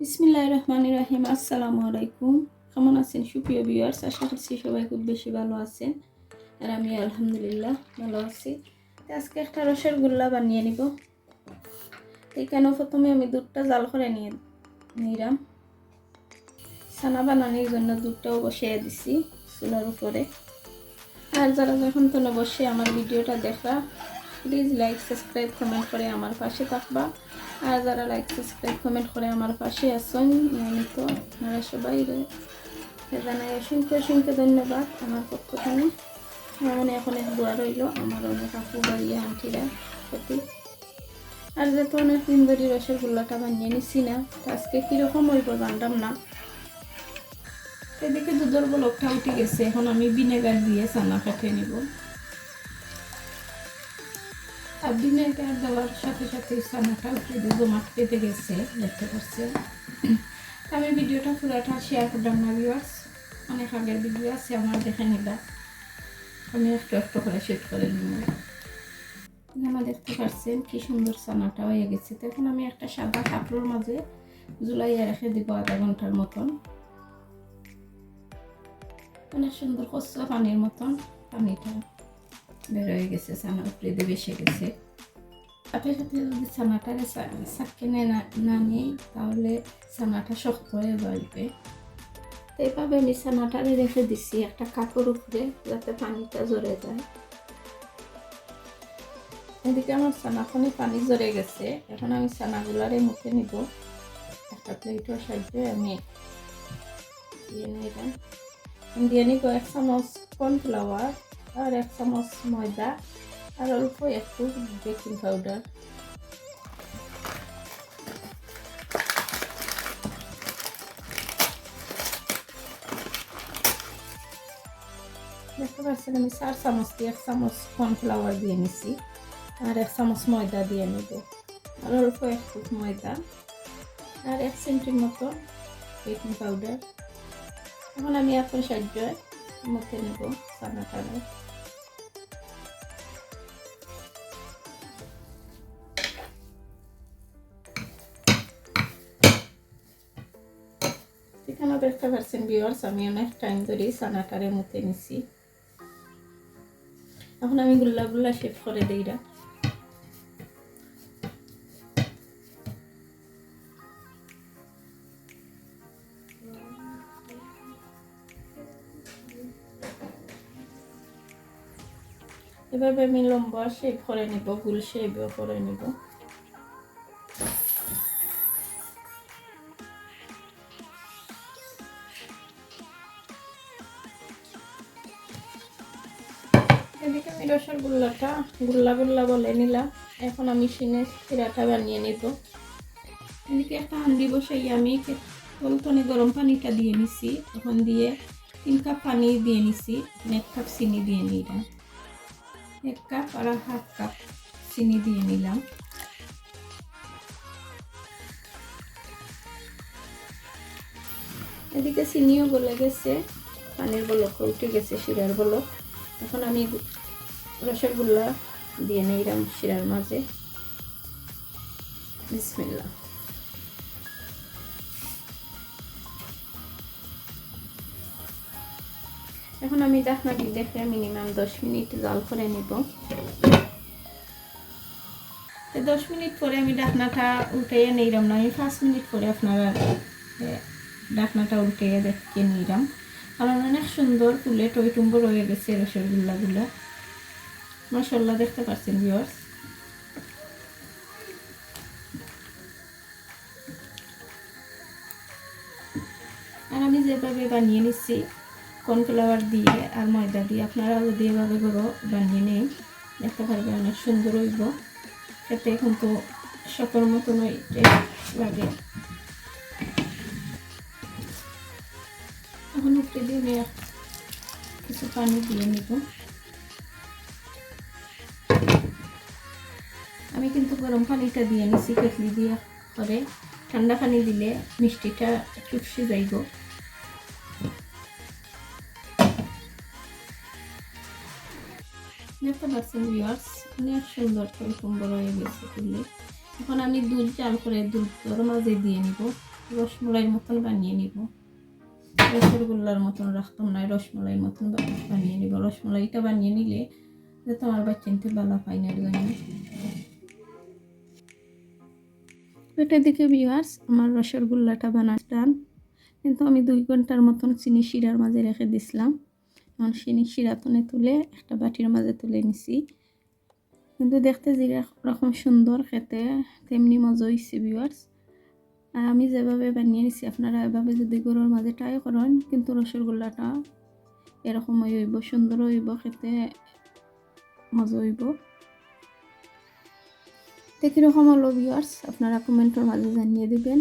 বিসমিল্লাহ রহমান রাহিম আসসালামু আলাইকুম। কেমন আছেন? সুপ্রিয় ভিউয়ার্স আশা করছি সবাই খুব বেশি ভালো আছেন আর আমি আলহামদুলিল্লাহ ভালো আছি। আজকে একটা রসের গোল্লা বানিয়ে নিব। এখানে প্রথমে আমি দুধটা জাল করে নিয়ে নিলাম। ছানা বানানোর জন্য দুধটাও বসিয়ে দিছি চুলার উপরে। আর যারা যখন তো বসে আমার ভিডিওটা দেখা প্লিজ লাইক সাবস্ক্রাইব কমেন্ট করে আমার পাশে থাকবা। আর যারা লাইক সাবস্ক্রাইব কমেন্ট করে আমার পাশে আসুন নিয়মিত আপনারা সবাই জানাই অসংখ্য অসংখ্য ধন্যবাদ আমার পক্ষ থেকে। আমার এখন এক দোয়া রইল, আমার অনেক আপু বাড়িয়ে আন্টিরা প্রতি আর যেহেতু অনেক দিন ধরে রসের গোল্লাটা বানিয়ে নিছি না, তো আজকে কীরকম হইব জানতাম না। এদিকে দুধের বলকটা উঠে গেছে, এখন আমি ভিনেগার দিয়ে চানা কাটে নিব। ভিনেগার দেওয়ার সাথে সাথে চানাটা উঠে দিয়ে পেতে গেছে, দেখতে পাচ্ছে আমি ভিডিওটা পুরাটা শেয়ার করলাম না ভিউয়ার্স অনেক আগের ভিডিও আছে, আমার দেখে নিবা। আমি একটু একটু করে শেট করে নিব। আমার দেখতে পাচ্ছেন কি সুন্দর চানাটা হয়ে গেছে। তো এখন আমি একটা সাদা কাপড়ের মাঝে জুলাইয়া রেখে দিব আধা ঘণ্টার মতন। অনেক সুন্দর কচ্চা পানির মতন পানিটা বের হয়ে গেছে ছানা উপরে দিয়ে বেসে গেছে। সাথে সাথে যদি ছানাটারে সাকিনে না নিই, তাহলে ছানাটা শক্ত হয়ে যাবে তো এইভাবে আমি ছানাটারে রেখে দিছি একটা কাপড় উপরে, যাতে পানিটা জড়ে যায়। এদিকে আমার ছানাখানে পানি জড়ে গেছে। এখন আমি ছানাগুলারে মুখে নিব। একটা প্লেটের সাহায্যে আমি দিয়ে নিলাম। দিয়ে নিব এক চামচ কর্নফ্লাওয়ার আর এক চামচ ময়দা। আর অল্প একটু বেকিং পাউডার দেখতে পাচ্ছেন আমি চার চামচ দিয়ে এক চামচ কর্নফ্লাওয়ার দিয়ে নিছি আর এক চামচ ময়দা দিয়ে নেব আর অল্প একটু ময়দা আর এক সেন্টির মতো বেকিং পাউডার এখন আমি আপনার সাহায্যে মুখে নেব চানাটারে এখানে দেখতে পাচ্ছেন বিয়ার্স আমি অনেক টাইম ধরে চানাটারে মুখে নিছি। এখন আমি গুল্লা গুল্লা শেপ করে দিই রা। এভাবে আমি লম্বা শেপ করে নিব গুল শেপও করে নিব। এদিকে আমি রসের গুল্লা গুল্লা বলে নিলাম। এখন আমি সিনে চিরাটা বানিয়ে নিব। এদিকে একটা হান্ডি বসাই আমি তলতনে গরম পানিটা দিয়ে নিছি। এখন দিয়ে তিন কাপ পানি দিয়ে নিছি। এক কাপ চিনি দিয়ে নিলাম। এক কাপ আর হাফ কাপ চিনি দিয়ে নিলাম। এদিকে চিনিও গলে গেছে। পানির বলক উঠে গেছে শিরার বলক। এখন আমি রসগোল্লা দিয়ে নিলাম শিরার মাঝে। বিসমিল্লা এখন আমি ডাকনাটি দেখে মিনিমাম দশ মিনিট জাল করে নিব। দশ মিনিট পরে আমি ডাকনাটা উল্টে নিলাম না, আমি পাঁচ মিনিট পরে আপনারা ডাকনাটা উল্টে দেখে নিলাম। কারণ অনেক সুন্দর ফুলে টইটুম্ব রয়ে গেছে রসগোল্লাগুলা। মশলা দেখতে পাচ্ছেন ভিওর্স আর আমি যেভাবে বানিয়ে নিচ্ছি কর্নফ্লাওয়ার দিয়ে আর ময়দা দিয়ে, আপনারা যদি এভাবে করে বানিয়ে নেই দেখতে পারবেন অনেক সুন্দর হইব। খেতে কিন্তু সকল মতন লাগে। এখন উপরে দিয়ে কিছু পানি দিয়ে নিব। আমি কিন্তু গরম পানিটা দিয়ে নিছি, কেটলি দিয়ে। করে ঠান্ডা পানি দিলে মিষ্টিটা চুপসে যাইব। দেখতে পাচ্ছেন ভিওয়ার্স অনেক সুন্দর করে সুন্দর হয়ে গেছে তুললে এখন আমি দুধ চাল করে দুধ মাঝে দিয়ে নিব। রসমলাইয়ের মতন বানিয়ে নিব। রসগোল্লার মতন রাখতাম না রসমলাইয়ের মতন বানিয়ে নিব। রসমলাইটা বানিয়ে নিলে যাতে আমার বাচ্চা নিতে ভালো পাই না, এটা দিকে ভিউয়ার্স আমার রসগোল্লাটা বানাতাম কিন্তু আমি দুই ঘণ্টার মতন চিনি শিরার মাঝে রেখে দিছিলাম। এখন চিনি শিরা তনে তুলে একটা বাটির মাঝে তুলে নিছি। কিন্তু দেখতে যে রকম সুন্দর খেতে, তেমনি মজা হয়েছে ভিউয়ার্স আর আমি যেভাবে বানিয়ে নিছি, আপনারা এভাবে যদি গরুর মাঝে ট্রাই করেন, কিন্তু রসগোল্লাটা এরকম হইব, সুন্দর হইব, খেতে মজা হইব। তো কীরকম হলো ভিউয়ার্স আপনারা কমেন্টের মাঝে জানিয়ে দিবেন।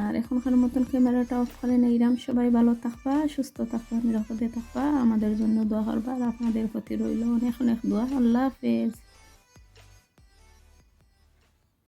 আর এখনকার মতন ক্যামেরাটা অফ করে নিলাম সবাই ভালো থাকবা, সুস্থ থাকবা, নিরাপদে থাকবা। আমাদের জন্য দোয়া করবা, আর আপনাদের প্রতি রইল অনেক অনেক দোয়া। আল্লাহ হাফেজ।